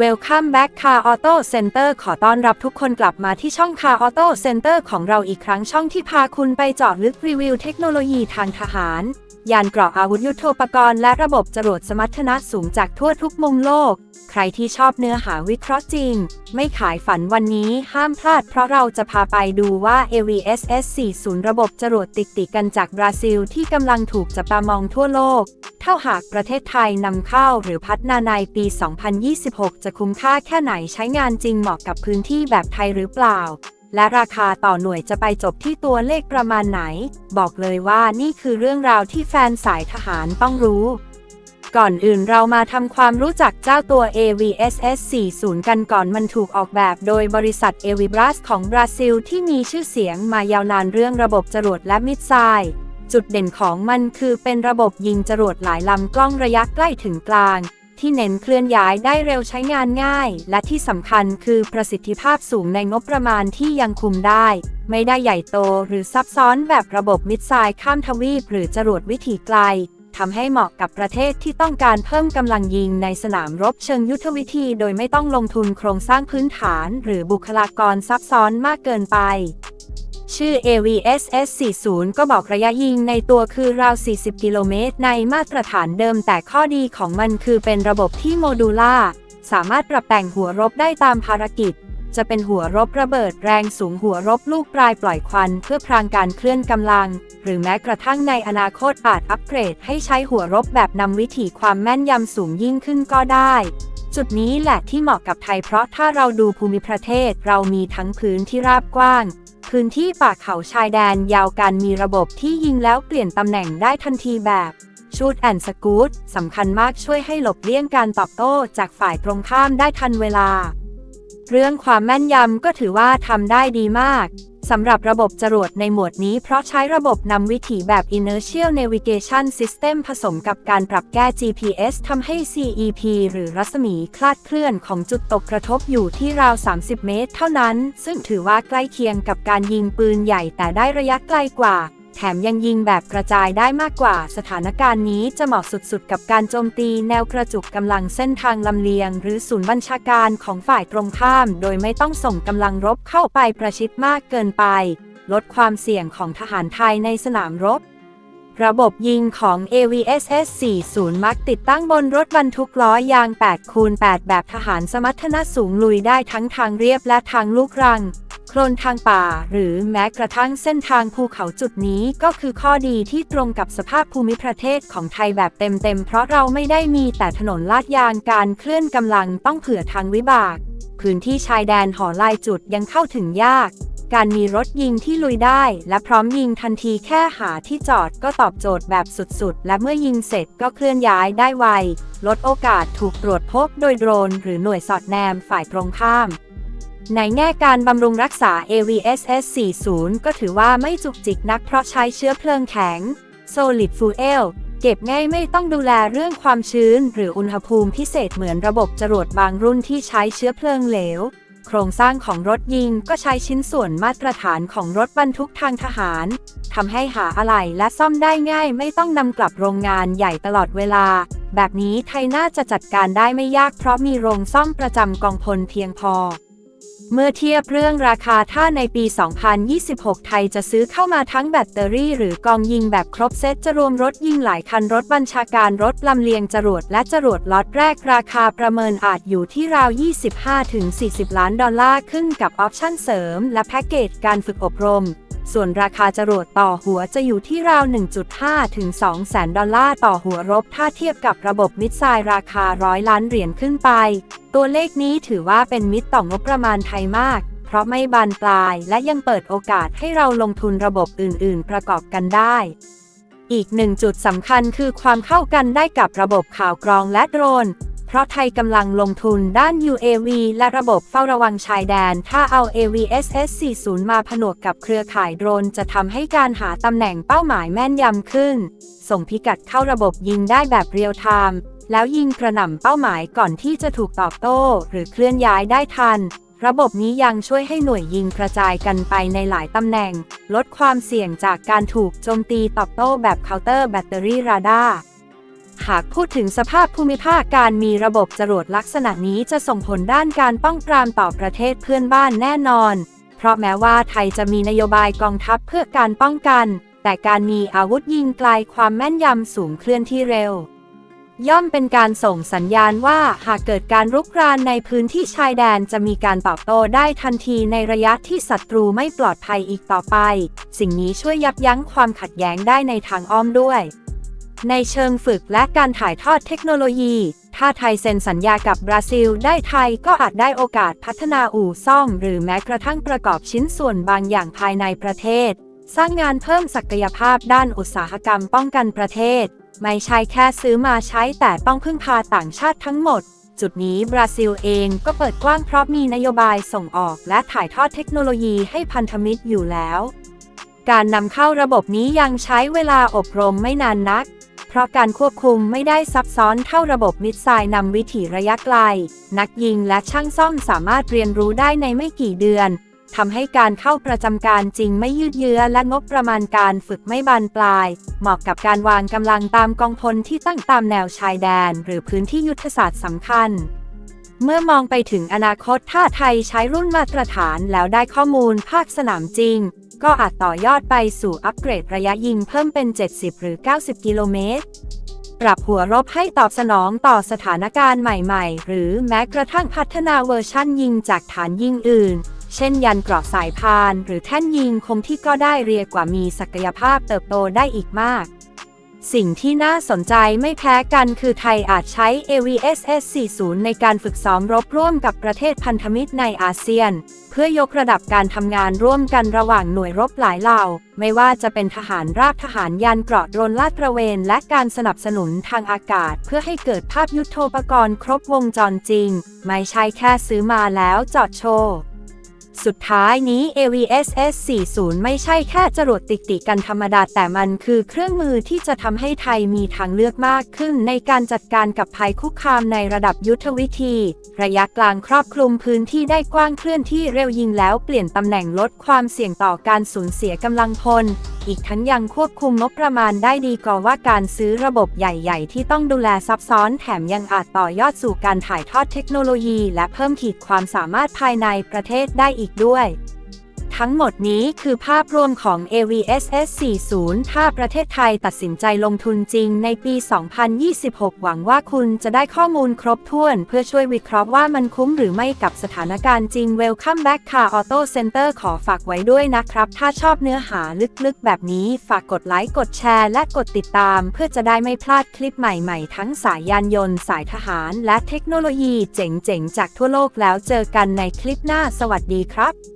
Welcome back Car Auto Center ขอต้อนรับทุกคนกลับมาที่ช่อง Car Auto Center ของเราอีกครั้งช่องที่พาคุณไปเจาะลึกรีวิวเทคโนโลยีทางทหาร ยานเกราะอาวุธยุโทโธปกรณ์และระบบจรวดสมรรถนะสูงจากทั่วทุกมุมโลก ใครที่ชอบเนื้อหาวิเคราะห์จริง ไม่ขายฝันวันนี้ห้ามพลาดเพราะเราจะพาไปดูว่า AVSS 40 ระบบจรวดติดติกันจากบราซิลที่กำลังถูกจับตามองทั่วโลก เท่าหากประเทศไทยนำเข้าหรือพัฒนาในปี 2026 จะคุ้มค่าแค่ไหนใช้งานจริงเหมาะกับพื้นที่แบบไทยหรือเปล่า และราคาต่อหน่วยจะไปจบที่ตัวเลขประมาณไหน บอกเลยว่านี่คือเรื่องราวที่แฟนสายทหารต้องรู้ ก่อนอื่นเรามาทำความรู้จักเจ้าตัว AVSS 40กันก่อนมันถูกออกแบบโดยบริษัท a v i b r a s ของบราซิลที่มีชื่อเสียงมายาวนานเรื่องระบบจรวดและมิสไซล์จุดเด่นของมันคือเป็นระบบยิงจรวดหลายลำกล้องระยะใกล้ถึงกลาง ที่เน้นเคลื่อนย้ายได้เร็วใช้งานง่าย และที่สำคัญคือประสิทธิภาพสูงในงบประมาณที่ยังคุมได้ ไม่ได้ใหญ่โตหรือซับซ้อนแบบระบบมิสไซล์ข้ามทวีป หรือจรวดวิถีไกลทำให้เหมาะกับประเทศที่ต้องการเพิ่มกำลังยิงในสนามรบเชิงยุทธวิธี โดยไม่ต้องลงทุนโครงสร้างพื้นฐาน หรือบุคลากรซับซ้อนมากเกินไป ชื่อ AVSS 40ก็บอกระยะยิงในตัวคือราว 40 กิโลเมตรในมาตรฐานเดิมแต่ข้อดีของมันคือเป็นระบบที่โมดูล่า สามารถปรับแต่งหัวรบได้ตามภารกิจ จะเป็นหัวรบระเบิดแรงสูงหัวรบลูกปลายปล่อยควัน เพื่อพรางการเคลื่อนกำลัง หรือแม้กระทั่งในอนาคตอาจอัปเกรดให้ใช้หัวรบแบบนำวิถีความแม่นยำสูงยิ่งขึ้นก็ได้จุดนี้แหละที่เหมาะกับไทยเพราะถ้าเราดูภูมิประเทศ เรามีทั้งพื้นที่ราบกว้าง พื้นที่ป่าเขาชายแดนยาวการมีระบบที่ยิงแล้วเปลี่ยนตำแหน่งได้ทันทีแบบชูดแอนสกูตสำคัญมากช่วยให้หลบเลี่ยงการตอบโต้จากฝ่ายตรงข้ามได้ทันเวลา เรื่องความแม่นยำก็ถือว่าทำได้ดีมาก สำหรับระบบจรวดในหมวดนี้เพราะใช้ระบบนำวิถีแบบ Inertial Navigation System ผสมกับการปรับแก้ GPS ทำให้ CEP หรือรัศมีคลาดเคลื่อนของจุดตกกระทบอยู่ที่ราว 30 เมตร เท่านั้น ซึ่งถือว่าใกล้เคียงกับการยิงปืนใหญ่แต่ได้ระยะไกลกว่า แถมยังยิงแบบกระจายได้มากกว่า สถานการณ์นี้จะเหมาะสุดๆ กับการโจมตีแนวกระจุกกำลังเส้นทางลำเลียง หรือศูนย์บัญชาการของฝ่ายตรงข้าม โดยไม่ต้องส่งกำลังรบเข้าไปประชิดมากเกินไป ลดความเสี่ยงของทหารไทยในสนามรบระบบยิงของ AVSS 40 มักติดตั้งบนรถบรรทุกล้อยาง 8 คูณ 8 แบบทหารสมรรถนะสูงลุยได้ทั้งทางเรียบและทางลูกรัง คลนทางป่า หรือแม้กระทั่งเส้นทางภูเขาจุดนี้ก็คือข้อดีที่ตรงกับสภาพภูมิประเทศของไทยแบบเต็มๆ เพราะเราไม่ได้มีแต่ถนนลาดยางการเคลื่อนกำลังต้องเผื่อทางวิบาก พื้นที่ชายแดนหอลายจุดยังเข้าถึงยาก การมีรถยิงที่ลุยได้ และพร้อมยิงทันทีแค่หาที่จอดก็ตอบโจทย์แบบสุดๆ และเมื่อยิงเสร็จก็เคลื่อนย้ายได้ไว ลดโอกาสถูกตรวจพบโดยโดรน หรือหน่วยสอดแนมฝ่ายตรงข้าม ในแง่การบำรุงรักษา AVSS 40 ก็ถือว่าไม่จุกจิกนักเพราะใช้เชื้อเพลิงแข็ง Solid Fuel เก็บง่ายไม่ต้องดูแลเรื่องความชื้น หรืออุณหภูมิพิเศษเหมือนระบบจรวดบางรุ่นที่ใช้เชื้อเพลิงเหลว โครงสร้างของรถยิงก็ใช้ชิ้นส่วนมาตรฐานของรถบรรทุกทางทหารทำให้หาอะไหล่และซ่อมได้ง่าย ไม่ต้องนำกลับโรงงานใหญ่ตลอดเวลา แบบนี้ไทยน่าจะจัดการได้ไม่ยากเพราะมีโรงซ่อมประจำกองพลเพียงพอ เมื่อเทียบเรื่องราคาถ้าในปี 2026 ไทยจะซื้อเข้ามาทั้งแบตเตอรี่หรือกองยิงแบบครบเซตจะรวมรถยิงหลายคันรถบัญชาการรถลำเลียงจรวดและจรวดล็อตแรกราคาประเมินอาจอยู่ที่ราว 25-40 ล้านดอลลาร์ขึ้นกับออปชั่นเสริมและแพ็กเกจการฝึกอบรม ส่วนราคาจรวดต่อหัวจะอยู่ที่ราว 1.5 ถึง 2 แสนดอลลาร์ต่อหัวรบ ถ้าเทียบกับระบบมิสไซล์ราคาร้อยล้านเหรียญขึ้นไป ตัวเลขนี้ถือว่าเป็นมิตรต่องบประมาณไทยมาก เพราะไม่บานปลายและยังเปิดโอกาสให้เราลงทุนระบบอื่น ๆ ประกอบกันได้อีกหนึ่งจุดสำคัญคือความเข้ากันได้กับระบบข่าวกรองและโดรน เพราะไทยกำลังลงทุนด้าน UAV และระบบเฝ้าระวังชายแดน ถ้าเอา AVSS 40 มาผนวกกับเครือข่ายโดรนจะทำให้การหาตำแหน่งเป้าหมายแม่นยำขึ้น ส่งพิกัดเข้าระบบยิงได้แบบเรียลไทม์แล้วยิงกระหน่ำเป้าหมายก่อนที่จะถูกตอบโต้ หรือเคลื่อนย้ายได้ทัน ระบบนี้ยังช่วยให้หน่วยยิงกระจายกันไปในหลายตำแหน่ง ลดความเสี่ยงจากการถูกโจมตีตอบโต้แบบเคาน์เตอร์แบตเตอรี่ราดาร์ หากพูดถึงสภาพภูมิภาคการมีระบบจรวดลักษณะนี้จะส่งผลด้านการป้องปรามต่อประเทศเพื่อนบ้านแน่นอน เพราะแม้ว่าไทยจะมีนโยบายกองทัพเพื่อการป้องกัน แต่การมีอาวุธยิงไกลความแม่นยำสูงเคลื่อนที่เร็ว ย่อมเป็นการส่งสัญญาณว่าหากเกิดการรุกรานในพื้นที่ชายแดนจะมีการตอบโต้ได้ทันทีในระยะที่ศัตรูไม่ปลอดภัยอีกต่อไป สิ่งนี้ช่วยยับยั้งความขัดแย้งได้ในทางอ้อมด้วย ในเชิงฝึกและการถ่ายทอดเทคโนโลยี ถ้าไทยเซ็นสัญญากับบราซิล ได้ไทยก็อาจได้โอกาสพัฒนาอู่ซ่อม หรือแม้กระทั่งประกอบชิ้นส่วนบางอย่างภายในประเทศ สร้างงานเพิ่มศักยภาพด้านอุตสาหกรรมป้องกันประเทศ ไม่ใช่แค่ซื้อมาใช้แต่ต้องพึ่งพาต่างชาติทั้งหมด จุดนี้บราซิลเองก็เปิดกว้างเพราะมีนโยบายส่งออกและถ่ายทอดเทคโนโลยีให้พันธมิตรอยู่แล้วการนำเข้าระบบนี้ยังใช้เวลาอบรมไม่นานนัก เพราะการควบคุมไม่ได้ซับซ้อนเท่าระบบมิสไซล์นำวิถีระยะไกล นักยิงและช่างซ่อมสามารถเรียนรู้ได้ในไม่กี่เดือนทำให้การเข้าประจำการจริงไม่ยืดเยื้อและงบประมาณการฝึกไม่บานปลาย เหมาะกับการวางกำลังตามกองพลที่ตั้งตามแนวชายแดน หรือพื้นที่ยุทธศาสตร์สำคัญ เมื่อมองไปถึงอนาคตถ้าไทยใช้รุ่นมาตรฐานแล้วได้ข้อมูลภาคสนามจริง ก็อาจต่อยอดไปสู่อัปเกรดระยะยิงเพิ่มเป็น 70 หรือ 90 กิโลเมตร ปรับหัวรบให้ตอบสนองต่อสถานการณ์ใหม่ๆ หรือแม้กระทั่งพัฒนาเวอร์ชั่นยิงจากฐานยิงอื่น เช่นยันเกราะสายพาน หรือแท่นยิงคมที่ก็ได้เรียกว่ามีศักยภาพเติบโตได้อีกมาก สิ่งที่น่าสนใจไม่แพ้กันคือไทยอาจใช้ AVSS 40 ในการฝึกซ้อมรบร่วมกับประเทศพันธมิตรในอาเซียน เพื่อยกระดับการทำงานร่วมกันระหว่างหน่วยรบหลายเหล่า ไม่ว่าจะเป็นทหารราบทหารยันเกราะโดรนลาดตระเวน และการสนับสนุนทางอากาศ เพื่อให้เกิดภาพยุทโธปกรณ์ครบวงจรจริง ไม่ใช่แค่ซื้อมาแล้วจอดโชว์ สุดท้ายนี้ AVSS 40 ไม่ใช่แค่จรวดติกติกันธรรมดา แต่มันคือเครื่องมือที่จะทำให้ไทยมีทางเลือกมากขึ้น ในการจัดการกับภัยคุกคามในระดับยุทธวิธี ระยะกลางครอบคลุมพื้นที่ได้กว้างเคลื่อนที่เร็วยิงแล้วเปลี่ยนตำแหน่งลดความเสี่ยงต่อการสูญเสียกำลังพลอีกทั้งยังควบคุมงบประมาณได้ดีกว่าว่าการซื้อระบบใหญ่ ๆ ที่ต้องดูแลซับซ้อนแถมยังอาจต่อยอดสู่การถ่ายทอดเทคโนโลยี และเพิ่มขีดความสามารถภายในประเทศได้อีกด้วย ทั้งหมดนี้คือภาพรวมของ AVSS 40 ถ้าประเทศไทยตัดสินใจลงทุนจริงในปี 2026 หวังว่าคุณจะได้ข้อมูลครบถ้วน เพื่อช่วยวิเคราะห์ว่ามันคุ้มหรือไม่กับสถานการณ์จริง Welcome back Car Auto Center ขอฝากไว้ด้วยนะครับ ถ้าชอบเนื้อหาลึกๆ แบบนี้ฝากกดไลค์กดแชร์ และกดติดตาม เพื่อจะได้ไม่พลาดคลิปใหม่ๆ ทั้งสายยานยนต์ สายทหาร และเทคโนโลยีเจ๋งๆ จากทั่วโลกแล้วเจอกันในคลิปหน้าสวัสดีครับ